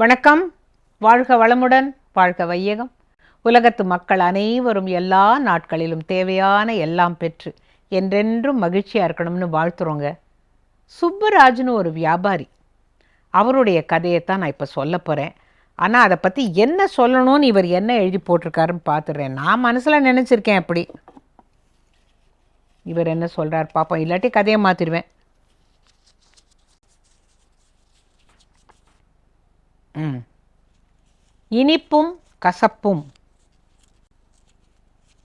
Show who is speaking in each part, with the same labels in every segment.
Speaker 1: வணக்கம். வாழ்க வளமுடன் வாழ்க வையகம். உலகத்து மக்கள் அனைவரும் எல்லா நாட்களிலும் தேவையான எல்லாம் பெற்று என்றென்றும் மகிழ்ச்சியாக இருக்கணும்னு வாழ்த்துறோங்க. சுப்பராஜ்னு ஒரு வியாபாரி அவருடைய கதையை தான் நான் இப்போ சொல்ல போகிறேன் ஆனால் அதை பற்றி என்ன சொல்லணும்னு இவர் என்ன எழுதி போட்டிருக்காருன்னு பார்த்துடுறேன் நான் மனசில் நினச்சிருக்கேன் அப்படி. இவர் என்ன சொல்கிறார் பார்ப்போம் இல்லாட்டி கதையை மாற்றிடுவேன் இனிப்பும் கசப்பும்.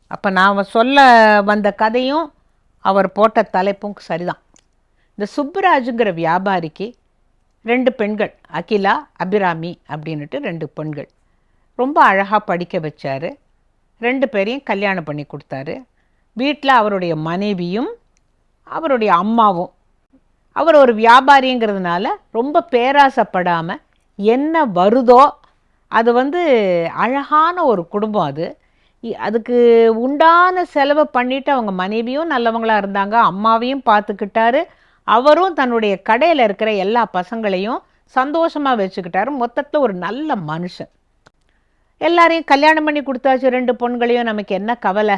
Speaker 1: அப்போ நாம் சொல்ல வந்த கதையும் அவர் போட்ட தலைப்பும் சரிதான். இந்த சுப்புராஜுங்கிற வியாபாரிக்கு ரெண்டு பெண்கள் அகிலா அபிராமி அப்படின்ட்டு ரெண்டு பெண்கள். ரொம்ப அழகாக படிக்க வச்சார். ரெண்டு பேரையும் கல்யாணம் பண்ணி கொடுத்தாரு. வீட்டில் அவருடைய மனைவியும் அவருடைய அம்மாவும். அவர் ஒரு வியாபாரிங்கிறதுனால ரொம்ப பேராசைப்படாமல் என்ன வருதோ அது வந்து அழகான ஒரு குடும்பம் அது. இ- அதுக்கு உண்டான செலவை பண்ணிட்டு அவங்க மனைவியும் நல்லவங்களாக இருந்தாங்க அம்மாவையும் பார்த்துக்கிட்டாரு அவரும் தன்னுடைய கடையில் இருக்கிற எல்லா பசங்களையும் சந்தோஷமாக வச்சுக்கிட்டாரு. மொத்தத்தில் ஒரு நல்ல மனுஷன். எல்லாரையும் கல்யாணம் பண்ணி கொடுத்தாச்சு ரெண்டு பொண்களையும் நமக்கு என்ன கவலை?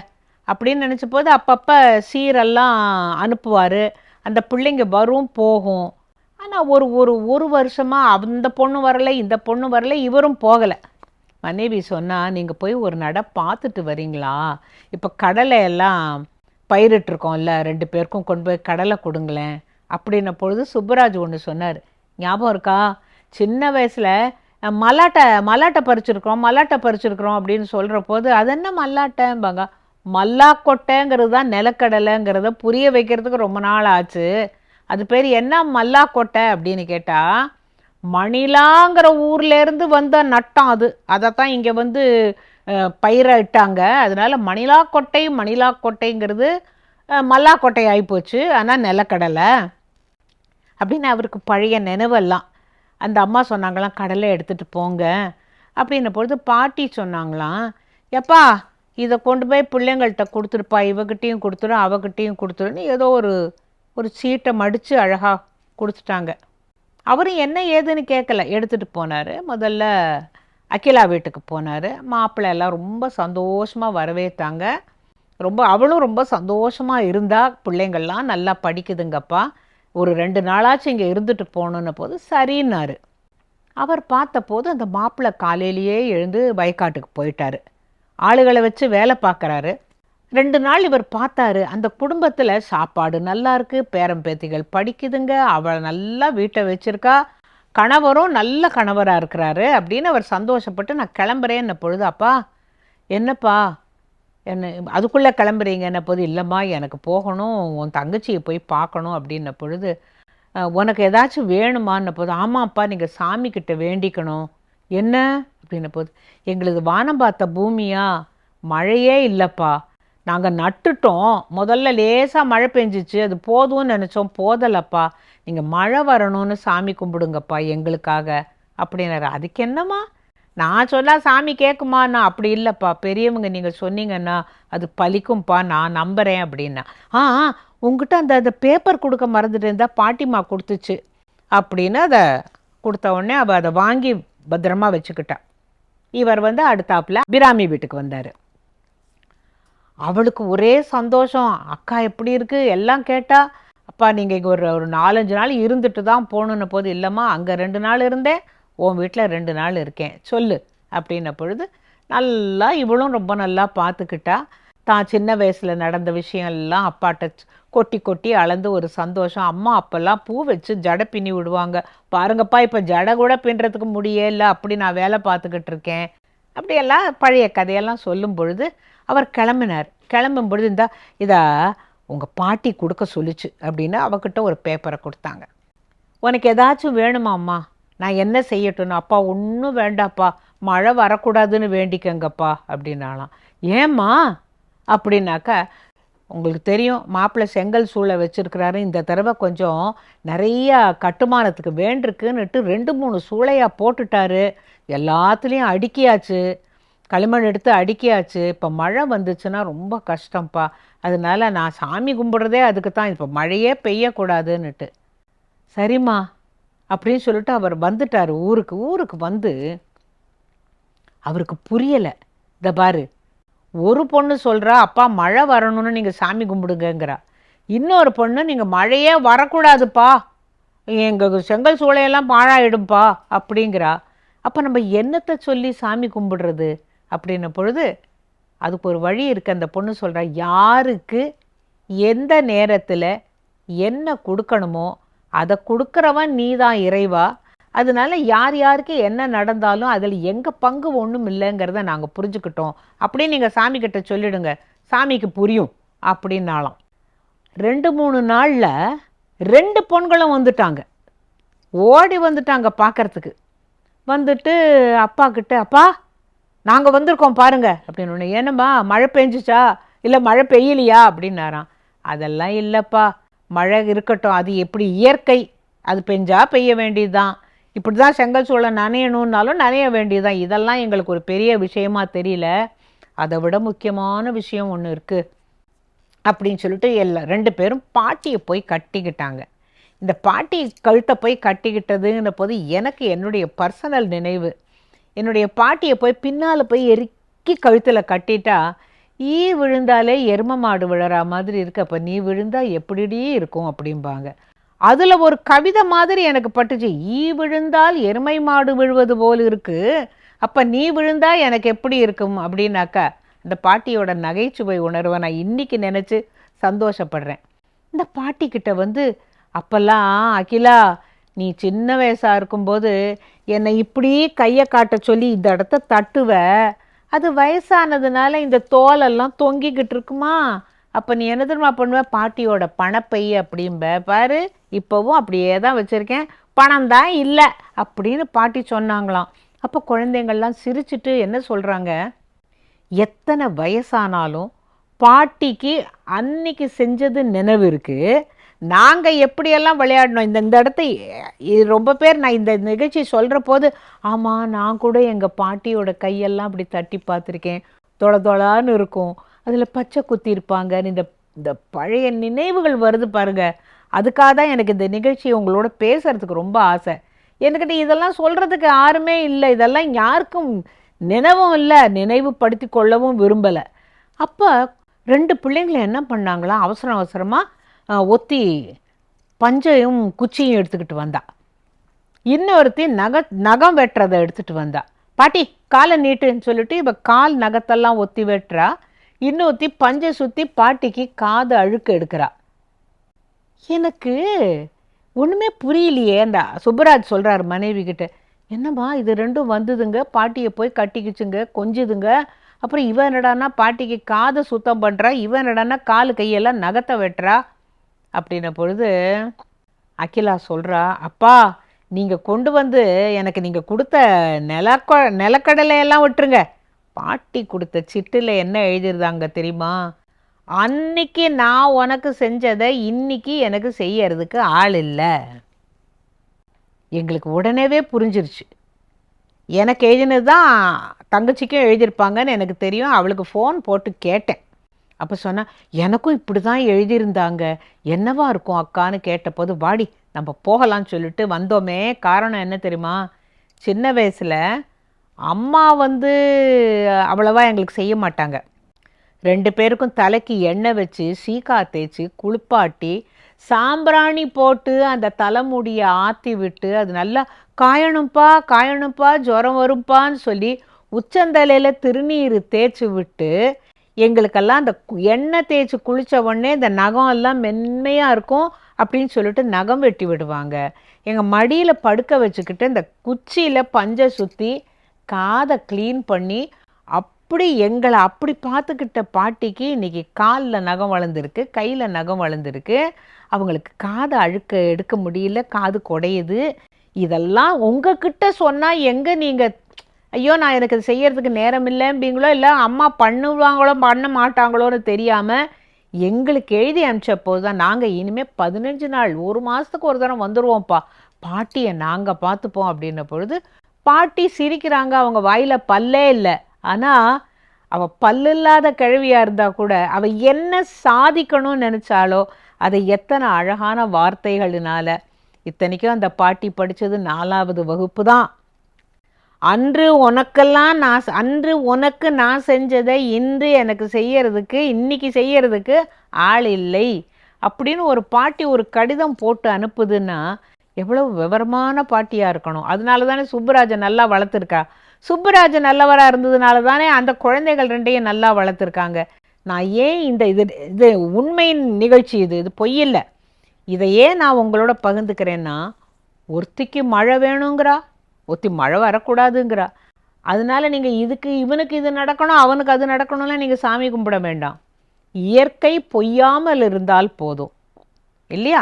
Speaker 1: அப்படின்னு நினச்ச போது அப்பப்போ சீரெல்லாம் அனுப்புவார். அந்த பிள்ளைங்க வரும் போகும். ஆனால் ஒரு ஒரு ஒரு வருஷமாக அந்த பொண்ணு வரலை இந்த பொண்ணு வரல இவரும் போகலை. மனைவி சொன்னால் நீங்கள் போய் ஒரு நட பார்த்துட்டு வரீங்களா? இப்போ கடலை எல்லாம் பயிரிட்டிருக்கோம்ல ரெண்டு பேருக்கும் கொண்டு போய் கடலை கொடுங்களேன். அப்படின்ன பொழுது சுப்பராஜ் ஒன்று சொன்னார். ஞாபகம் இருக்கா? சின்ன வயசில் மல்லாட்டை மல்லாட்டை பறிச்சிருக்கிறோம் மல்லாட்டை பறிச்சிருக்கிறோம் அப்படின்னு சொல்கிற போது அது என்ன மல்லாட்டைம்பாங்க? மல்லாக்கொட்டைங்கிறது தான் நிலக்கடலைங்கிறத புரிய வைக்கிறதுக்கு ரொம்ப நாள் ஆச்சு. அது பேர் என்ன மல்லாக்கொட்டை அப்படின்னு கேட்டால் மணிலாங்கிற ஊர்லேருந்து வந்த நட்டம் அது. அதைத்தான் இங்கே வந்து பயிரை இட்டாங்க. அதனால மணிலாக்கோட்டை மணிலாக்கோட்டைங்கிறது மல்லாக்கோட்டை மல்லாக்கொட்டை ஆகிப்போச்சு ஆனால் நிலக்கடலை. அப்படின்னு அவருக்கு பழைய நினைவெல்லாம். அந்த அம்மா சொன்னாங்களாம் கடலை எடுத்துகிட்டு போங்க. அப்படின்ன பொழுது பாட்டி சொன்னாங்களாம் எப்பா இதை கொண்டு போய் பிள்ளைங்கள்ட்ட கொடுத்துருப்பா. இவகிட்டையும் கொடுத்துரும் அவகிட்டையும் கொடுத்துருன்னு ஏதோ ஒரு ஒரு சீட்டை மடித்து அழகாக கொடுத்துட்டாங்க. அவரும் என்ன ஏதுன்னு கேட்கல எடுத்துகிட்டு போனார். முதல்ல அகிலா வீட்டுக்கு போனார். மாப்பிள்ளை எல்லாம் ரொம்ப சந்தோஷமாக வரவேற்றாங்க ரொம்ப அவளும் ரொம்ப சந்தோஷமாக இருந்தால் பிள்ளைங்கள்லாம் நல்லா படிக்குதுங்கப்பா. ஒரு ரெண்டு நாளாச்சும் இங்கே இருந்துட்டு போகணுன்ன போது சரின்னாரு. அவர் பார்த்தபோது அந்த மாப்பிள்ளை காலையிலேயே எழுந்து வயக்காட்டுக்கு போயிட்டாரு. ஆளுகளை வச்சு வேலை பார்க்குறாரு. ரெண்டு நாள் இவர் பார்த்தாரு அந்த குடும்பத்தில் சாப்பாடு நல்லா இருக்கு பேரம்பேத்திகள் படிக்குதுங்க அவளை நல்லா வீட்டை வச்சிருக்கா கணவரும் நல்ல கணவராக இருக்கிறாரு அப்படின்னு அவர் சந்தோஷப்பட்டு நான் கிளம்புறேன்ன பொழுது அப்பா என்னப்பா என்ன அதுக்குள்ளே கிளம்புறீங்க என்ன போது இல்லைம்மா எனக்கு போகணும் உன் தங்கச்சியை போய் பார்க்கணும் அப்படின்ன பொழுது உனக்கு ஏதாச்சும் வேணுமான்ன போது ஆமாப்பா நீங்கள் சாமிக்கிட்ட வேண்டிக்கணும். என்ன? அப்படின்ன போது எங்களுது வானம் பார்த்த பூமியா? மழையே இல்லைப்பா நாங்கள் நட்டுட்டோம். முதல்ல லேசாக மழை பெஞ்சிச்சு. அது போதும்னு நினச்சோம். போதலப்பா. நீங்கள் மழை வரணும்னு சாமி கும்பிடுங்கப்பா எங்களுக்காக அப்படின்னாரு. அதுக்கு என்னம்மா? நான் சொன்னால் சாமி கேட்குமா நான் அப்படி இல்லைப்பா. பெரியவங்க நீங்கள் சொன்னீங்கன்னா அது பலிக்கும்ப்பா. நான் நம்புகிறேன் அப்படின்னா. ஆ உங்ககிட்ட அந்த அந்த பேப்பர் கொடுக்க மறந்துட்டு இருந்தா பாட்டிமா கொடுத்துச்சு. அப்படின்னு அதை கொடுத்த உடனே அவள் அதை வாங்கி பத்திரமா வச்சுக்கிட்டா. இவர் வந்து அடுத்தாப்புல பிராமி வீட்டுக்கு வந்தார். அவளுக்கு ஒரே சந்தோஷம். அக்கா எப்படி இருக்கு? எல்லாம் கேட்டால் அப்பா நீங்கள் இங்கே ஒரு ஒரு நாலஞ்சு நாள் இருந்துட்டு தான் போகணுன்ன போது இல்லைம்மா அங்கே ரெண்டு நாள் இருந்தேன். உன் வீட்டில் ரெண்டு நாள் இருக்கேன். சொல்லு. அப்படின்ன பொழுது நல்லா இவளும் ரொம்ப நல்லா பார்த்துக்கிட்டா தான் சின்ன வயசில் நடந்த விஷயம் எல்லாம் அப்பாட்ட கொட்டி கொட்டி அளந்து ஒரு சந்தோஷம். அம்மா அப்போல்லாம் பூ வச்சு ஜடை பின்னி விடுவாங்க. பாருங்கப்பா இப்போ ஜடை கூட பின்னுறதுக்கு முடியல. அப்படி நான் வேலை பார்த்துக்கிட்டு இருக்கேன். அப்படியெல்லாம் பழைய கதையெல்லாம் சொல்லும் பொழுது அவர் கிளம்பினார். கிளம்பும் பொழுது இந்த இதா உங்கள் பாட்டி கொடுக்க சொல்லிச்சு அப்படின்னு அவகிட்ட ஒரு பேப்பரை கொடுத்தாங்க. உனக்கு ஏதாச்சும் வேணுமாம்மா நான் என்ன செய்யட்டும்னு? அப்பா ஒன்றும் வேண்டாப்பா. மழை வரக்கூடாதுன்னு வேண்டிக்கங்கப்பா அப்படின்னாலாம் ஏம்மா? அப்படின்னாக்கா உங்களுக்கு தெரியும் மாப்பிள்ளை செங்கல் சூளை வச்சுருக்கிறாரு. இந்த தடவை கொஞ்சம் நிறையா கட்டுமானத்துக்கு வேண்டிருக்குன்னுட்டு ரெண்டு மூணு சூளையாக போட்டுட்டாரு. எல்லாத்துலேயும் அடுக்கியாச்சு. களிமண் எடுத்து அடுக்கியாச்சு. இப்போ மழை வந்துச்சுன்னா ரொம்ப கஷ்டம்ப்பா. அதனால நான் சாமி கும்பிட்றதே அதுக்கு தான். இப்போ மழையே பெய்யக்கூடாதுன்னுட்டு. சரிம்மா அப்படின்னு சொல்லிட்டு அவர் வந்துட்டார் ஊருக்கு. ஊருக்கு வந்து அவருக்கு புரியலை. இந்த பாரு ஒரு பொண்ணு சொல்கிறா அப்பா மழை வரணும்னு நீங்கள் சாமி கும்பிடுங்கங்கிறா. இன்னொரு பொண்ணு நீங்கள் மழையே வரக்கூடாதுப்பா. எங்கள் செங்கல் சூளையெல்லாம் பாழாயிடும்பா அப்படிங்கிறா. அப்போ நம்ம என்னத்தை சொல்லி சாமி கும்பிடுறது? அப்படின்ன பொழுது அதுக்கு ஒரு வழி இருக்குது அந்த பொண்ணு சொல்கிறா யாருக்கு எந்த நேரத்தில் என்ன கொடுக்கணுமோ அதை கொடுக்குறவன் நீ தான் இறைவா. அதனால யார் யாருக்கு என்ன நடந்தாலும் அதில் எங்கள் பங்கு ஒன்றும் இல்லைங்கிறத நாங்கள் புரிஞ்சுக்கிட்டோம். அப்படின்னு நீங்கள் சாமி கிட்ட சொல்லிடுங்க. சாமிக்கு புரியும் அப்படின்னாலாம் ரெண்டு மூணு நாளில் ரெண்டு பொண்களும் வந்துட்டாங்க. ஓடி வந்துட்டாங்க பார்க்கறதுக்கு வந்துட்டு அப்பா கிட்ட அப்பா நாங்கள் வந்திருக்கோம் பாருங்க அப்படின்னு ஒன்று மழை பெஞ்சிச்சா? இல்லை மழை பெய்யலையா? அப்படின்னாராம். அதெல்லாம் இல்லைப்பா மழை இருக்கட்டும் அது எப்படி இயற்கை அது பெஞ்சா பெய்ய வேண்டியதுதான். இப்படி தான் செங்கல் சூளை நனையணுன்னாலும் நனைய வேண்டியதுதான். இதெல்லாம் எங்களுக்கு ஒரு பெரிய விஷயமா தெரியல. அதை விட முக்கியமான விஷயம் ஒன்று இருக்குது அப்படின்னு சொல்லிட்டு எல்லா ரெண்டு பேரும் பாட்டியை போய் கட்டிக்கிட்டாங்க. இந்த பாட்டி கழுத்தை போய் கட்டிக்கிட்டதுங்கிற போது எனக்கு என்னுடைய பர்சனல் நினைவு. என்னுடைய பாட்டியை போய் பின்னால் போய் எருக்கி கழுத்தில் கட்டிட்டா ஈ விழுந்தாலே எரும மாடு விழறா மாதிரி இருக்கு அப்போ நீ விழுந்தா எப்படிடி இருக்கும்? அப்படிம்பாங்க. அதில் ஒரு கவிதை மாதிரி எனக்கு பட்டுச்சு. ஈ விழுந்தால் எருமை மாடு விழுவது போல் இருக்குது அப்போ நீ விழுந்தா எனக்கு எப்படி இருக்கும்? அப்படின்னாக்கா இந்த பாட்டியோட நகைச்சுவை உணர்வை நான் இன்னைக்கு நினச்சி சந்தோஷப்படுறேன். இந்த பாட்டிக்கிட்ட வந்து அப்போல்லாம் அகிலா நீ சின்ன வயசாக இருக்கும்போது என்னை இப்படி கையை காட்ட சொல்லி இந்த இடத்த தட்டுவ. அது வயசானதுனால இந்த தோலெல்லாம் தொங்கிக்கிட்டு இருக்குமா? அப்போ நீ என்ன தெரியுமா பண்ணுவ? பாட்டியோட பணப்பை அப்படிம்ப. பாரு இப்போவும் அப்படியே தான் வச்சுருக்கேன். பணம் தான் இல்லை அப்படின்னு பாட்டி சொன்னாங்களாம். அப்போ குழந்தைங்கள்லாம் சிரிச்சிட்டு என்ன சொல்கிறாங்க எத்தனை வயசானாலும் பாட்டிக்கு அன்னைக்கு செஞ்சது நினைவு இருக்குது நாங்கள் எப்படியெல்லாம் விளையாடினோம் இந்த இந்த இடத்த இது ரொம்ப பேர் நான் இந்த நிகழ்ச்சி சொல்கிற போது ஆமாம் நான் கூட எங்கள் பாட்டியோட கையெல்லாம் அப்படி தட்டி பார்த்துருக்கேன். தொள தொளான்னு இருக்கும். அதில் பச்சை குத்தி இருப்பாங்க. இந்த இந்த பழைய நினைவுகள் வருது பாருங்கள் அதுக்காக தான் எனக்கு இந்த நிகழ்ச்சி உங்களோட பேசுகிறதுக்கு ரொம்ப ஆசை. என்கிட்ட இதெல்லாம் சொல்கிறதுக்கு யாருமே இல்லை. இதெல்லாம் யாருக்கும் நினைவும் இல்லை. நினைவுபடுத்தி கொள்ளவும் விரும்பலை. அப்போ ரெண்டு பிள்ளைங்களை என்ன பண்ணாங்களாம் அவசர அவசரமாக ஒத்தி பஞ்சையும் குச்சியும் எடுத்துக்கிட்டு வந்தா. இன்னொருத்தி நக நகம் வெட்டுறதை எடுத்துகிட்டு வந்தா. பாட்டி காலை நீட்டுன்னு சொல்லிட்டு இப்போ கால் நகத்தெல்லாம் ஒத்தி வெட்டுறா. இன்னொருத்தி பஞ்சை சுற்றி பாட்டிக்கு காது அழுக்கு எடுக்கிறா. எனக்கு ஒன்றுமே புரியலையே அந்த சுப்பராஜ் சொல்கிறார் மனைவி கிட்ட. என்னம்மா இது ரெண்டும் வந்ததுங்க பாட்டியை போய் கட்டிக்கிச்சுங்க கொஞ்சுதுங்க. அப்புறம் இவன் என்னடான்னா பாட்டிக்கு காதை சுத்தம் பண்ணுறா இவன் என்னடான்னா காலு கையெல்லாம் நகத்தை வெட்டுறா. அப்படின்ன பொழுது அகிலா சொல்கிறா அப்பா நீங்கள் கொண்டு வந்து எனக்கு நீங்கள் கொடுத்த நிலக்க நிலக்கடலையெல்லாம் விட்டுருங்க. பாட்டி கொடுத்த சிட்டில் என்ன எழுதிருந்தாங்க தெரியுமா? அன்னைக்கு நான் உனக்கு செஞ்சதை இன்னைக்கு எனக்கு செய்யறதுக்கு ஆள் இல்லை. எங்களுக்கு உடனேவே புரிஞ்சிருச்சு. எனக்கு எழுதினது தான் தங்கச்சிக்கும் எழுதியிருப்பாங்கன்னு எனக்கு தெரியும். அவளுக்கு ஃபோன் போட்டு கேட்டேன். அப்போ சொன்னால் எனக்கும் இப்படி தான் எழுதியிருந்தாங்க. என்னவா இருக்கும் அக்கான்னு கேட்டபோது வாடி நம்ம போகலாம்னு சொல்லிட்டு வந்தோமே. காரணம் என்ன தெரியுமா? சின்ன வயசில் அம்மா வந்து அவ்வளவா எங்களுக்கு செய்ய மாட்டாங்க. ரெண்டு பேருக்கும் தலைக்கு எண்ணெய் வச்சு சீக்கா தேய்ச்சி குளிப்பாட்டி சாம்பிராணி போட்டு அந்த தலைமுடியை ஆற்றி விட்டு அது நல்லா காயணும்ப்பா காயணும்ப்பா ஜுரம் வரும்ப்பான்னு சொல்லி உச்சந்தலையில் திருநீர் தேய்ச்சி விட்டு எங்களுக்கெல்லாம் அந்த எண்ணெய் தேய்ச்சி குளித்த உடனே இந்த நகம் எல்லாம் மென்மையாக இருக்கும் அப்படின்னு சொல்லிட்டு நகம் வெட்டி விடுவாங்க. எங்கள் மடியில் படுக்க வச்சுக்கிட்டு இந்த குச்சியில் பஞ்சை சுற்றி காதை க்ளீன் பண்ணி அப்படி எங்களை அப்படி பார்த்துக்கிட்ட பாட்டிக்கு இன்னைக்கு காலில் நகம் வளர்ந்துருக்கு கையில் நகம் வளர்ந்துருக்கு. அவங்களுக்கு காதை அழுக்க எடுக்க முடியல காது குடையுது. இதெல்லாம் உங்ககிட்ட சொன்னால் எங்கே நீங்கள் ஐயோ நான் எனக்கு இது செய்யறதுக்கு நேரம் இல்லைம்பீங்களோ இல்லை அம்மா பண்ணுவாங்களோ பண்ண மாட்டாங்களோன்னு தெரியாமல் எங்களுக்கு எழுதி அனுப்பிச்ச போது தான் நாங்கள் இனிமேல் பதினஞ்சு நாள் ஒரு மாதத்துக்கு ஒரு தடவை வந்துடுவோம்ப்பா பாட்டியை நாங்கள் பார்த்துப்போம் அப்படின்ன பொழுது பாட்டி சிரிக்கிறாங்க அவங்க வாயில் பல்லே இல்லை. ஆனால் அவள் பல்லு இல்லாத கிழவியாக இருந்தால் கூட அவள் என்ன சாதிக்கணும்னு நினச்சாலோ அதை எத்தனை அழகான வார்த்தைகளினால இத்தனைக்கும் அந்த பாட்டி படித்தது நாலாவது வகுப்பு தான். அன்று உனக்கெல்லாம் நான் அன்று உனக்கு நான் செஞ்சதை இன்று எனக்கு செய்யறதுக்கு இன்னைக்கு செய்யறதுக்கு ஆள் இல்லை. அப்படின்னு ஒரு பாட்டி ஒரு கடிதம் போட்டு அனுப்புதுன்னா எவ்வளவு விவரமான பாட்டியாக இருக்கணும். அதனால தானே சுப்புராஜன் நல்லா வளர்த்துருக்கா. சுப்புராஜன் நல்லவராக இருந்ததுனால தானே அந்த குழந்தைகள் ரெண்டையும் நல்லா வளர்த்துருக்காங்க. நான் ஏன் இந்த இது இது உண்மையின் நிகழ்ச்சி இது இது பொய்யில்லை இதை ஏன் நான் உங்களோட பகிர்ந்துக்கிறேன்னா ஒருத்திக்கு மழை வேணுங்கிறா? ஒத்தி மழை வரக்கூடாதுங்கிறா. அதனால நீங்கள் இதுக்கு இவனுக்கு இது நடக்கணும் அவனுக்கு அது நடக்கணும்லாம் நீங்கள் சாமி கும்பிட வேண்டாம். இயற்கை பொய்யாமல் இருந்தால் போதும். இல்லையா?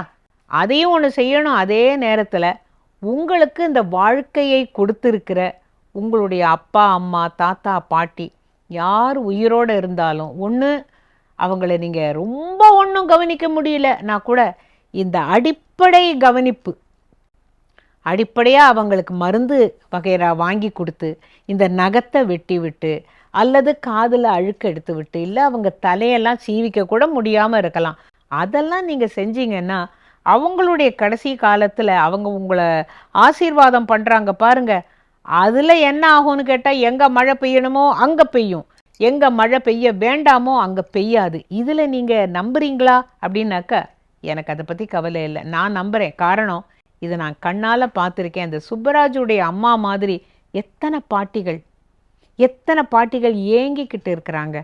Speaker 1: அதையும் ஒன்று செய்யணும். அதே நேரத்தில் உங்களுக்கு இந்த வாழ்க்கையை கொடுத்துருக்கிற உங்களுடைய அப்பா அம்மா தாத்தா பாட்டி யார் உயிரோடு இருந்தாலும் ஒன்று அவங்கள நீங்கள் ரொம்ப ஒன்றும் கவனிக்க முடியல. நான் கூட இந்த அடிப்படை கவனிப்பு அடிப்படையாக அவங்களுக்கு மருந்து வகைரா வாங்கி கொடுத்து இந்த நகத்தை வெட்டி விட்டு அல்லது காதில் அழுக்கு எடுத்து விட்டு இல்லை அவங்க தலையெல்லாம் சீவிக்க கூட முடியாமல் இருக்கலாம். அதெல்லாம் நீங்கள் செஞ்சீங்கன்னா அவங்களுடைய கடைசி காலத்தில் அவங்க உங்களை ஆசீர்வாதம் பண்ணுறாங்க பாருங்கள் அதில் என்ன ஆகும்னு கேட்டால் எங்கே மழை பெய்யணுமோ அங்கே பெய்யும். எங்கே மழை பெய்ய வேண்டாமோ அங்கே பெய்யாது. இதில் நீங்கள் நம்புறீங்களா? அப்படின்னாக்க எனக்கு அதை பற்றி கவலை இல்லை. நான் நம்புகிறேன் காரணம் இதை நான் கண்ணால் பார்த்துருக்கேன். அந்த சுப்பராஜுடைய அம்மா மாதிரி எத்தனை பாட்டிகள் எத்தனை பாட்டிகள் ஏங்கிக்கிட்டு இருக்கிறாங்க.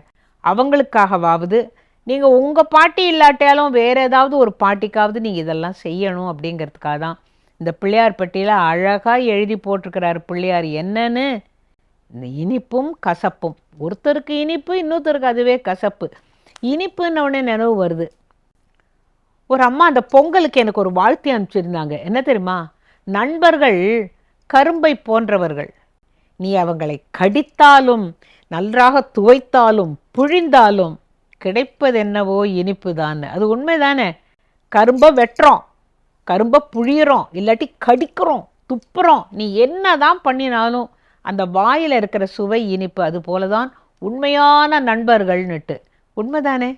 Speaker 1: அவங்களுக்காகவாவது நீங்கள் உங்கள் பாட்டி இல்லாட்டாலும் வேறு ஏதாவது ஒரு பாட்டிக்காவது நீங்கள் இதெல்லாம் செய்யணும் அப்படிங்கிறதுக்காக தான் இந்த பிள்ளையார் பட்டியில் அழகாக எழுதி போட்டிருக்கிறாரு பிள்ளையார். என்னன்னு? இந்த இனிப்பும் கசப்பும். ஒருத்தருக்கு இனிப்பு இன்னொருத்தருக்கு அதுவே கசப்பு. இனிப்புன்னு உடனே நினைவு வருது. ஒரு அம்மா அந்த பொங்கலுக்கு எனக்கு ஒரு வாழ்த்து அனுப்பிச்சிருந்தாங்க. என்ன தெரியுமா? நண்பர்கள் கரும்பை போன்றவர்கள். நீ அவங்களை கடித்தாலும் நன்றாக துவைத்தாலும் புழிந்தாலும் கிடைப்பது என்னவோ இனிப்பு தான் அது உண்மைதானே? கரும்பை வெட்டுறோம். கரும்பை புழியிறோம். இல்லாட்டி கடிக்கிறோம். துப்புறோம். நீ என்ன தான் பண்ணினாலும் அந்த வாயில் இருக்கிற சுவை இனிப்பு அது போல தான் உண்மையான நண்பர்கள்னுட்டு. உண்மைதானே?